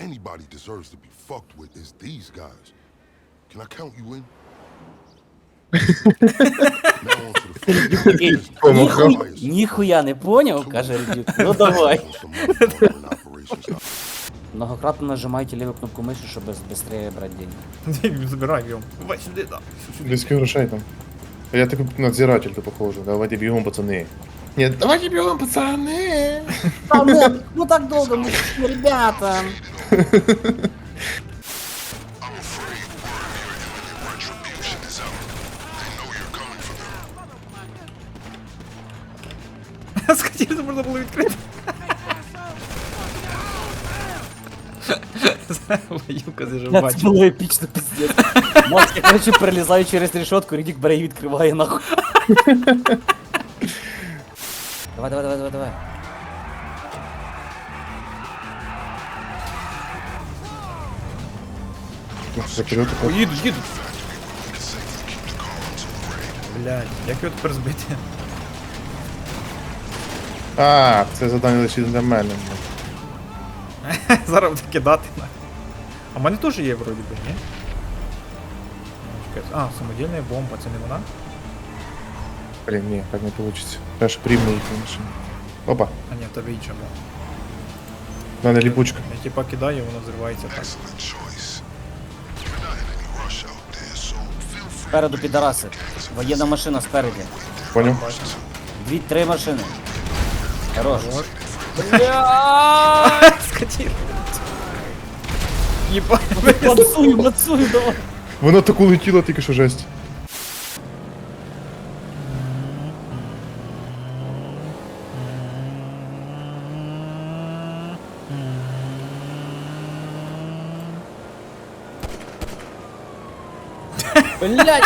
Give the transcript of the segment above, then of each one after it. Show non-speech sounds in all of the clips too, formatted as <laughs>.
anybody deserves to be fucked with, it's these guys. Can I count you in? Ніхуя- «Ніхуя- Ніхуя не поняв, каже Редюк. Ну давай. Многократно нажимайте ліву кнопку миші, щоб швидше брати деньги. <laughs> Забирай його. Давай сюди, да. Без грошей там. Я такой надзиратель-то похожу. Давайте бегом, пацаны. Нет, давайте бегом, пацаны. Ну так довго, ну ребята. Скотіну можна було відкрити. Ваюка Це заживачить. було епічно пиздец. Макс, я, короче, перелізаю через решетку, Редюк бере і відкриває нахуй. <laughs> Давай, давай, давай, давай, давай. О, їдуть, їдуть. Блядь, як його тепер збити? А, це задання лише для мене. <laughs> Зараз буде кидати на. А в мене теж є вроді би, ні? Чекай, А, самодільна бомба, це не вона? Блин, ні, так не получится. Аж прийме їх машину. Опа, А ні, в тебе інша була. в мене ліпучка. Я типа кидаю, воно взривається так. Спереду підараси. Воєнна машина спереді. Понял? Дві-три машини. Хорош. Скотір. Єба. Мацую, мацую, давай. Воно так улетіло, тільки що жесть. Блять?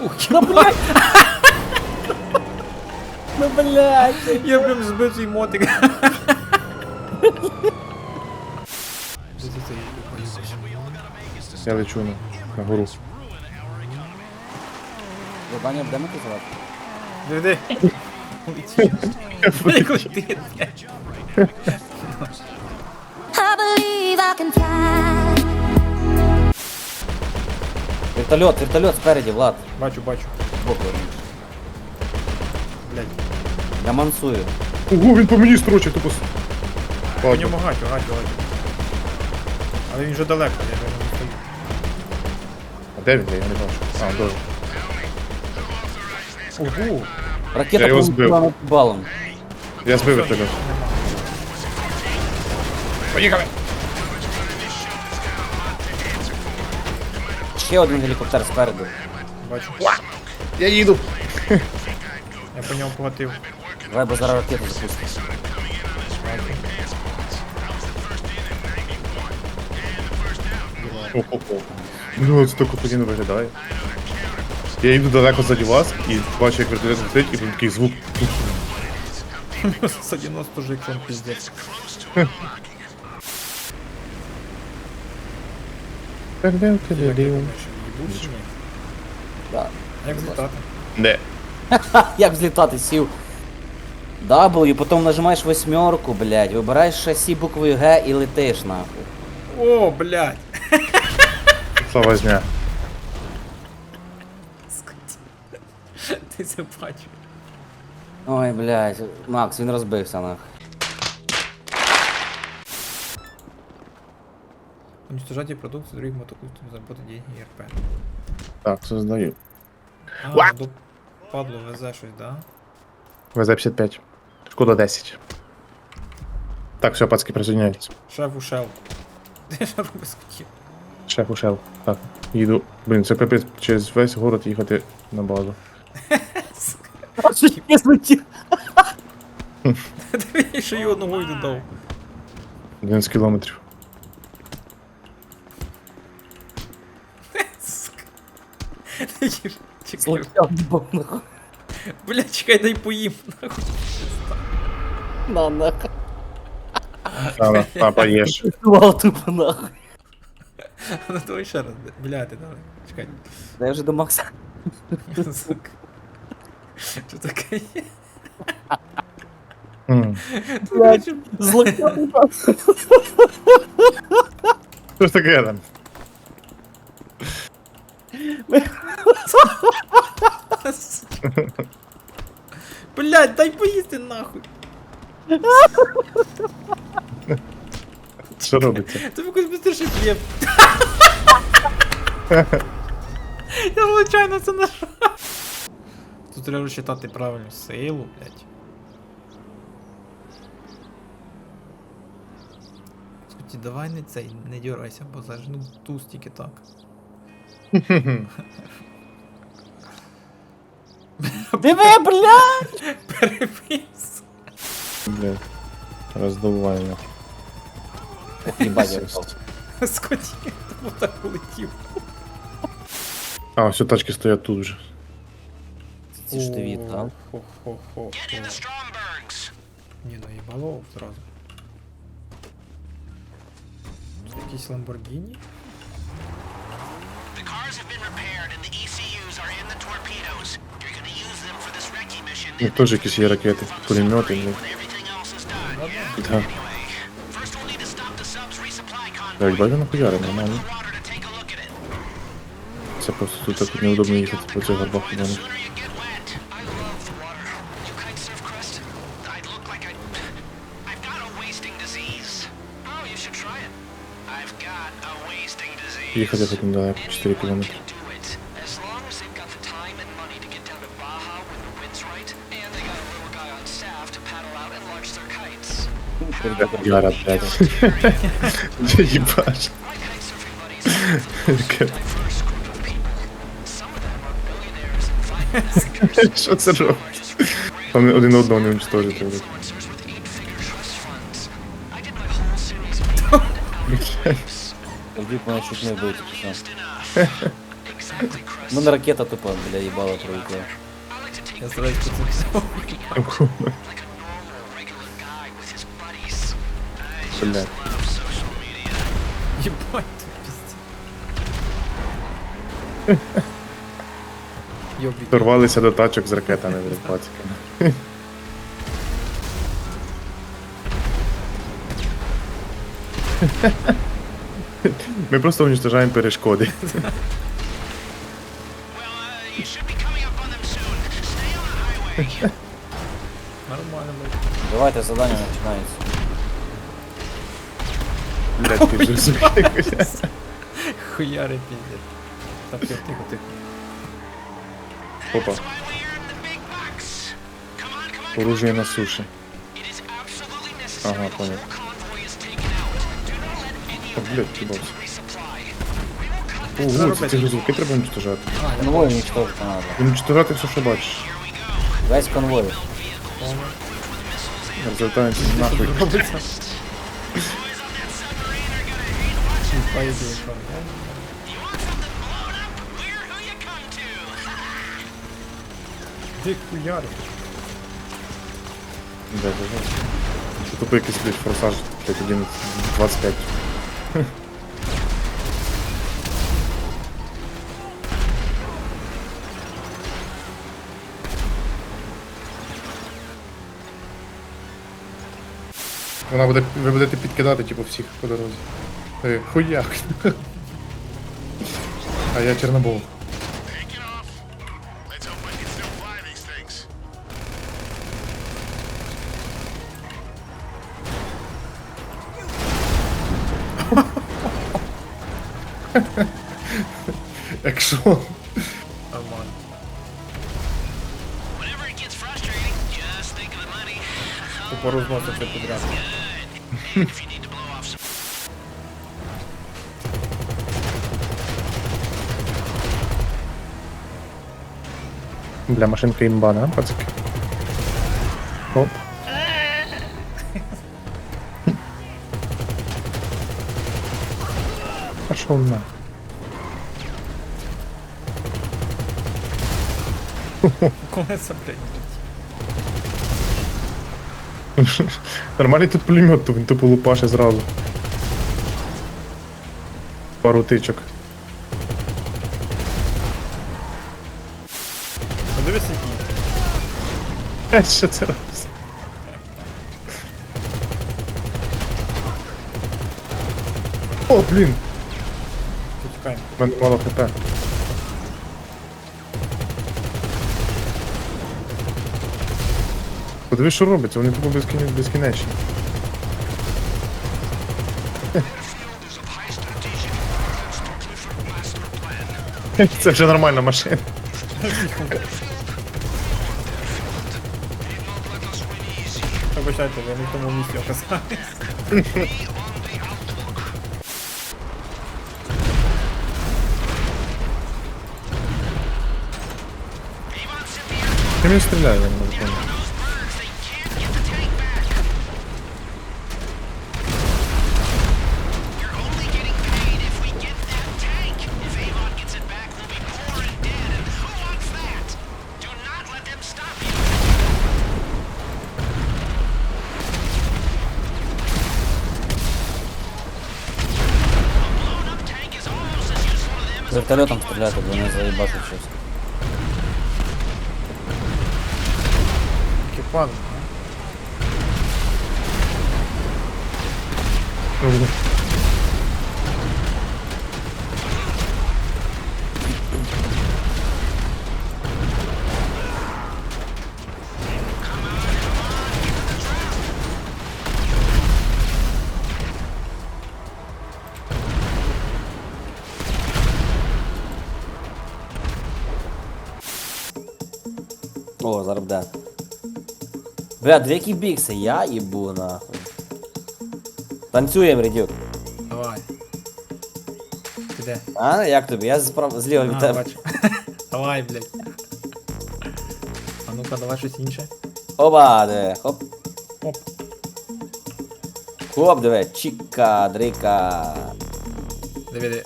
Ух, ну блять. Ну блять. я прям збив свій мотик. Я лечу на, на гору. Завдання будемо казати? Диви. Летить. I believe I can fly. Вертольот, вертольот спереді, Влад. Бачу, бачу. Боку. Блядь. Я мансую. Ого, він по мені строчить, тупо. По ньому гатю, гатю, гатю. Але він вже далеко, я вже не стою. А де він? Я не бачу. А, добре. Ого! Ракета його над балом. Я збив вертольот. Поїхали! Ще один гелікоптер спереду. Бачу. Я їду. Я по ньому платив. Давай, бо зараз ракету запустимо. О-хо-хо. Ну, це так охуєнно виглядає. Я йду далеко ззаді вас і бачу, як вертолет летить, і такий звук. З 90 же ікон піздець. Їбучий. Да. Як злітати? Не. <laughs> Як взлітати, сів. W, потім нажимаєш восьмерку, блядь, вибираєш шасі буквою Г і летиш нахуй. О, блядь! Слава зня. <laughs> Ти це бачив. Ой, блядь, Макс, він розбився нахуй. Уничтожайте продукцию других мотокультов, заработать деньги и РП. Так, создаю. А, до падло везе щось, да? ВЗ-55. Шкода 10. Так, все, пацки, присоединяйтесь. Шеф ушел. Що робиш скотів? Шеф ушел. Так, їду. Блін, це капець через весь город їхати на базу. Я злетів. Ти ще й одного й додав. 11 кілометрів. Чекай, Злетів, бо нахуй. блядь, чекай, дай поїм. нахуй. На, нахуй. А, на, а, поїж. Вал тупо нахуй. Ну давай ще раз, блядь, ти давай. Чекай. Да я вже до Макса. Сука. Що таке є? М. Злетів. Що ж таке там? <laughs> Блять, дай поїсти нахуй. Що робиться? Тобі якось быстріше п'є. Я случайно це нажав. Тут треба розчитати правильно силу, блять. Давай не цей, не дергайся, бо зажну туз тільки так. Диви, блядь! Перепис. Блядь. Роздування. Їбать, я впав. Скоті, тому так улетів. А, все тачки стоять тут вже. Ці ж ти від, так? Хо-хо-хо. Ні, ну їбало зразу. Це якийсь Ну, теж якісь є ракети, пулемети, done. Да. Так, бачу нахуяри, Go нормально. Це просто тут так неудобно їхати по цих горбах. I... I've got a wasting disease. Oh. Їхати потім далеко, 4 кілометри. Яра, блядь. Finance Що це робить? Один одного не уничтожити, Вдруг мене чуть не Chris. У мене ракета тупо, бля, їбала пролетіла. Я стараюсь по цим всьому. like a normal, regular guy with his buddies. I just Блядь. love social media. Єбать, тут пізді. Йобі. Торвалися до тачок з ракетами, блядь, пациками. Ми просто уничтожаємо Stay on the highway. Нормально, блядь. Давайте задання починається. Блядь, вже сука. Хуяри піздять. Так, тихо, тихо, тихо. Опа, That's why we earn the let any О, of them блядь, get to їбався. resupply. We will cut Ого, це ці грузовики треба уничтожати. Конвой уничтожити треба. Уничтожати все, що бачиш. Весь конвой. Розвертаємося нахуй. Робиться. Поїду, що. We're who you come to. Ти хуяри. Да, да, да. Це тупо якийсь, блядь, форсаж, блядь, 11, 25. <laughs> Вона буде, ви будете підкидати, типу, всіх по дорозі. Е, хуяк. <laughs> А я Чорнобог. Jak szło. Whenever it gets frustrating, just think of the money. Uporu z mocy się podrażę. Good. If you need to blow off some. Dla maszynki imbana, pacyk. Hop. Patrz on na. Колеса, блядь. Нормальний тут пулемет, він тупо лупаше зразу. Пару тичок. Дивись які. Е, що це робиться? О, блін! Мене мало хп. Подивись, що робиться, вони безкін... безкінечні. <laughs> Це вже нормальна машина. Вибачайте, ви не в тому місці оказались. Ти мені стріляє, я не можу Вертолетом стрелять, а меня заебашит сейчас. Экипаж. Да? зараз буде. Бля, дві кібікси, я їбу нахуй. Танцюємо, Редюк. Давай. Ти де? А, як тобі? Я справа зліва від А, тебе. бачу. <laughs> Давай, блядь. А ну-ка, давай щось інше. Оба, диви, хоп. Оп. Хоп, диви, чіка, дрика. Диви, диви.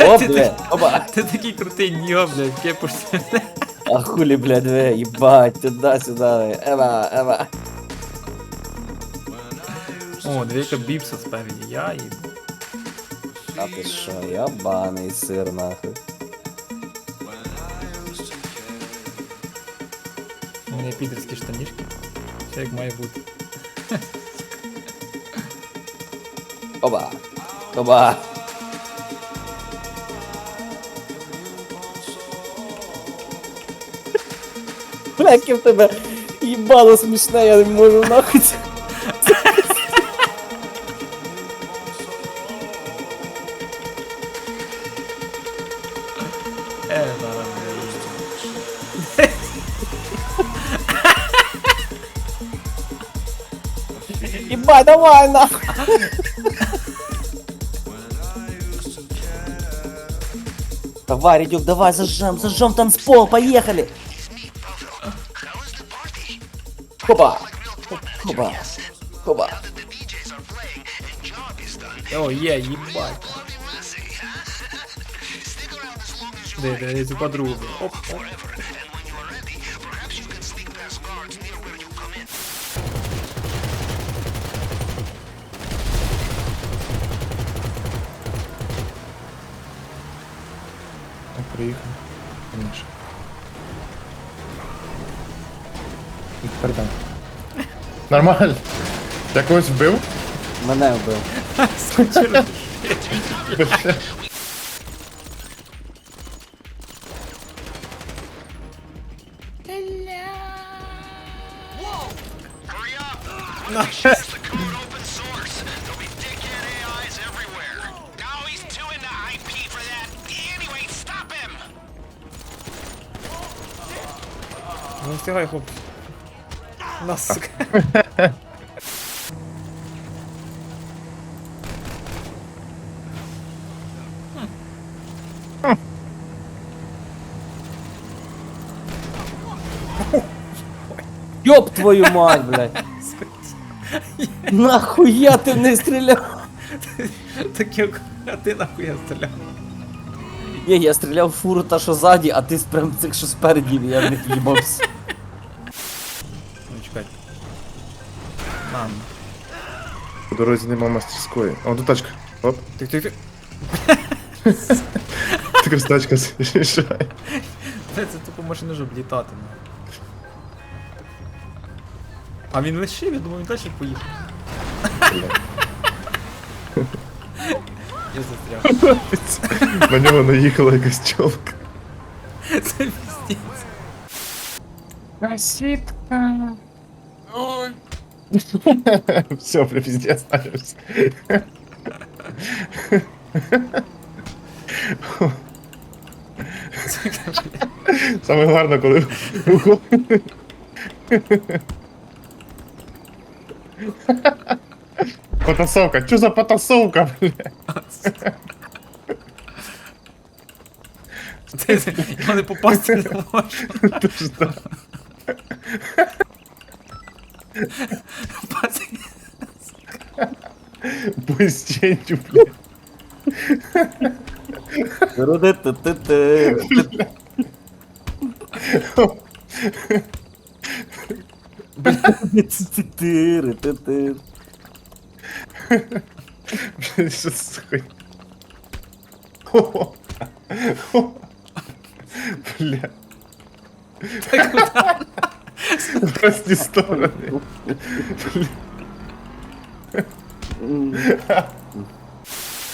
Хоп, диви, оба. Ти такий крутий ніо, блядь, кепушся. А хулі, бля, диви, їбать, туди-сюди, ева, ева. О, двійка біпса спереді, я і... А ти що, ябаний сир, нахуй. У мене підерські штанішки. Все як має бути. Оба. Оба. Яке в тебе їбало смішне, я не можу нахуй. Ебать, давай нахуй. Давай, Редюк, давай, зажжем, зажжем танцпол, поехали. Хоба. Хоба. Хоба. О, є, їбать. Де, де, я цю подругу. Оп, оп. Приїхав. Конечно. І тепер там. Нормально. Я когось вбив? Мене вбив. Не встигай, хлопці. Нас, сука. Ёб твою мать, блядь. Нахуя ти не стріляв? Таке, а ти нахуй стріляв. Ні, я стріляв в фуру та що ззаді, а ти прям цих, що спереді, я не в'їбався. Чекай. По дорозі нема мастерської. О, тут тачка. Оп. Ти, ти, ти. Така ж тачка з'їжджає. Це, це тупо машина, щоб літати. Ну. А він лишив, я думаю, він далі поїхав. Я застряг. На нього наїхала якась чолка. Це піздець. Все, бля, пиздец, ставимся. Саме гарно, коли Потасовка, що за потасовка, бля? Його не попасти не можна. Ти ж так. Пацан. Пустіть, бля. Ру-ди-ти-ти-ти. Ти-ти-ти-ти. Бля, що це за хуй? О, о. Бля. В разні сторони.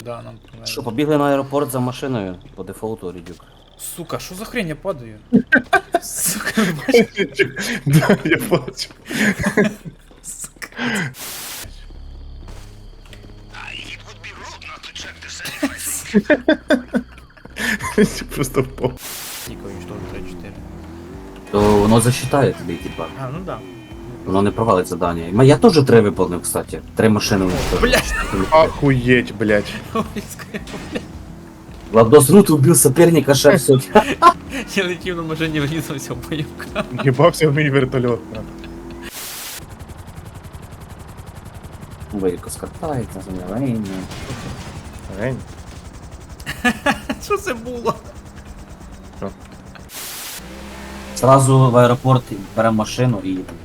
Да, нам Що, побігли на аеропорт за машиною по дефолту, Рідюк. Сука, що за хрень я падаю? Сука, ви бачите? Да, я бачу. Сука. It would воно засчитає тобі, типа. А, ну да. Воно не провалить задання. М- Я теж три виповнив, кстати. Три машини уничтожив. Блядь. Охуеть, блядь. <laughs> Владос Рут убил соперника шеф сотня. <laughs> Я летів на машині врізався в бойовка. Ебался в мій вертольот. Вийко скатається, замовлення. Гень. <laughs> Що це було? Сразу в аеропорт беремо машину і їдемо.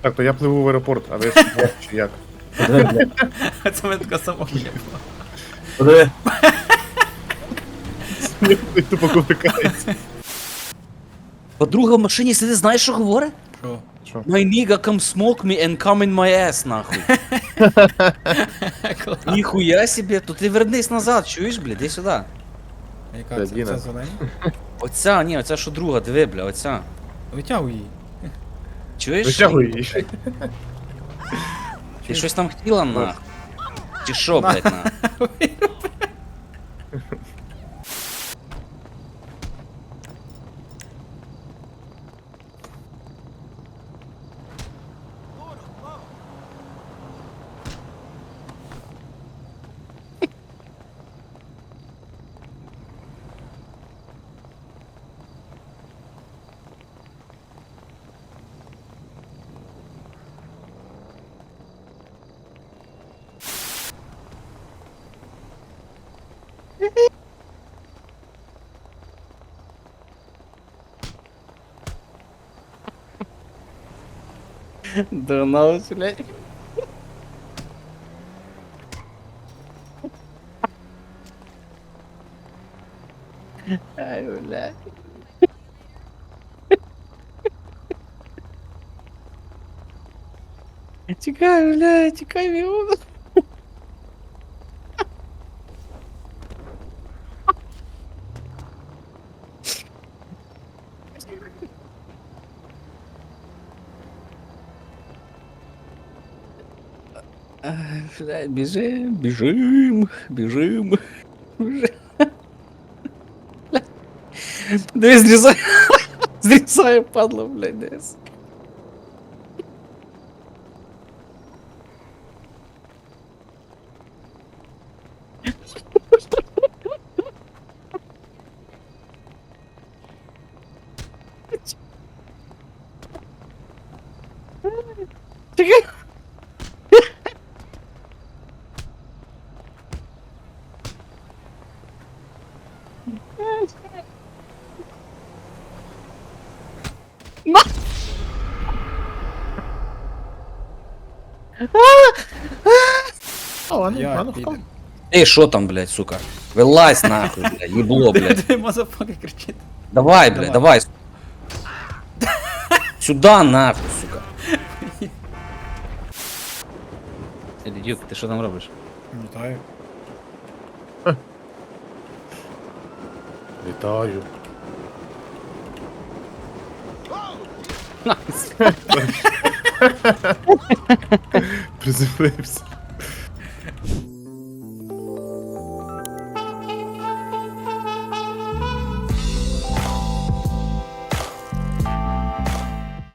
Так, то я пливу в аеропорт, а ви ж <laughs> чи як? Подиви, блядь. Це мене така сама хліба. Подиви. Тупо кувикається. Подруга в машині сидить, знаєш, що говорить? Що? My nigga come smoke me and come in my ass, нахуй. Ніхуя себе, то ти вернись назад, чуєш, блядь, іди сюди. Яка це? Діна. Це зелені? Оця, ні, оця що друга, диви, бля, оця. Витягуй її. Чуєш? Витягуй її. Ти щось там хотіла, на? Ти що, блядь, нахуй? <laughs> Ну, блядь. Ай, блядь. Тікай, блядь, тікай, мимо. Ай, Блядь, бежим, бежим, бежим. бежим. Блядь. Дивись, зрізай. Зрізає, падла, блядь, піде. Эй, шо там, блядь, сука? Вылазь нахуй, блядь, ебло, блядь. <laughs> Ти мазафака кричить. Давай, блядь, давай. Сюда нахуй, сука. Дюк, ти що там робиш? Вітаю. Вітаю. Приземлився.